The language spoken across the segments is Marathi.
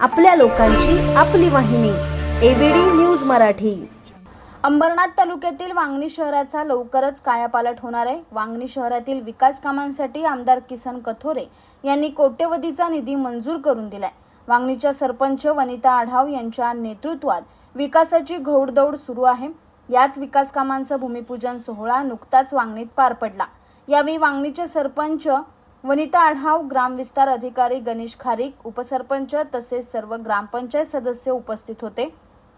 आपल्या लोकांची आपली वाहिनी एबीडी न्यूज मराठी. अंबरनाथ तालुक्यातील वांगणी शहराचा लवकरच कायापालट होणार आहे. वांगणी शहरातील विकास कामांसाठी आमदार किसन कथोरे यांनी कोट्यवधीचा निधी मंजूर करून दिलाय. वांगणीच्या सरपंच वनिता आढाव यांच्या नेतृत्वात विकासाची घोडदौड सुरू आहे. याच विकास कामांचा भूमिपूजन सोहळा नुकताच वांगणीत पार पडला. यावेळी वांगणीचे सरपंच वनिता आढाव ग्रामविस्तार अधिकारी गणेश खारीक उपसरपंच तसेच सर्व ग्रामपंचायत सदस्य उपस्थित होते.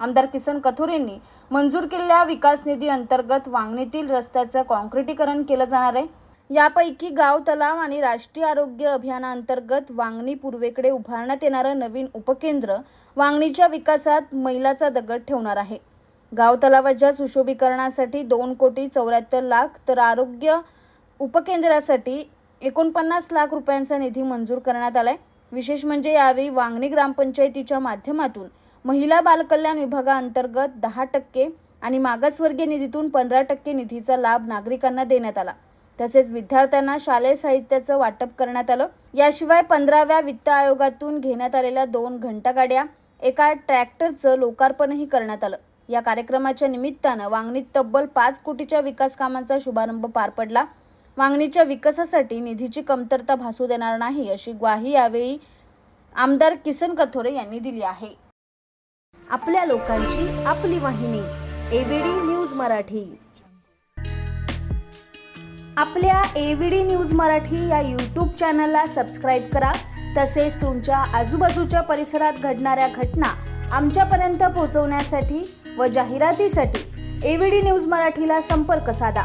आमदार किसन कथोरेंनी मंजूर केलेल्या विकास निधी अंतर्गत वांगणीतील रस्त्याचं कॉन्क्रिटीकरण केलं जाणार आहे. यापैकी गाव तलाव आणि राष्ट्रीय आरोग्य अभियानाअंतर्गत वांगणी पूर्वेकडे उभारण्यात येणारं नवीन उपकेंद्र वांगणीच्या विकासात मैलाचा दगड ठेवणार आहे. गाव तलावाच्या सुशोभीकरणासाठी दोन कोटी चौऱ्याहत्तर लाख तर आरोग्य उपकेंद्रासाठी एकोणपन्नास लाख रुपयांचा निधी मंजूर करण्यात आलाय. विशेष म्हणजे यावेळी वांगणी ग्रामपंचायतीच्या माध्यमातून महिला बालकल्याण विभागाअंतर्गत दहा टक्के आणि मागासवर्गीय निधीतून पंधरा टक्के निधीचा लाभ नागरिकांना देण्यात आला. तसेच विद्यार्थ्यांना शालेय साहित्याचं वाटप करण्यात आलं. याशिवाय पंधराव्या वित्त आयोगातून घेण्यात आलेल्या दोन घंटागाड्या एका ट्रॅक्टरचं लोकार्पणही करण्यात आलं. या कार्यक्रमाच्या निमित्तानं वांगणीत तब्बल पाच कोटीच्या विकास कामांचा शुभारंभ पार पडला. मागणीच्या विकासासाठी निधीची कमतरता भासू देणार नाही अशी ग्वाही यावेळी आमदार किसन कथोरे यांनी दिली आहे. आपल्या लोकांची आपली वाहिनी एबीडी न्यूज मराठी. आपल्या एव्हीडी न्यूज मराठी या यूट्यूब चॅनलला सबस्क्राईब करा. तसेच तुमच्या आजूबाजूच्या परिसरात घडणाऱ्या घटना आमच्यापर्यंत पोहोचवण्यासाठी व जाहिरातीसाठी एव्हीडी न्यूज मराठीला संपर्क साधा.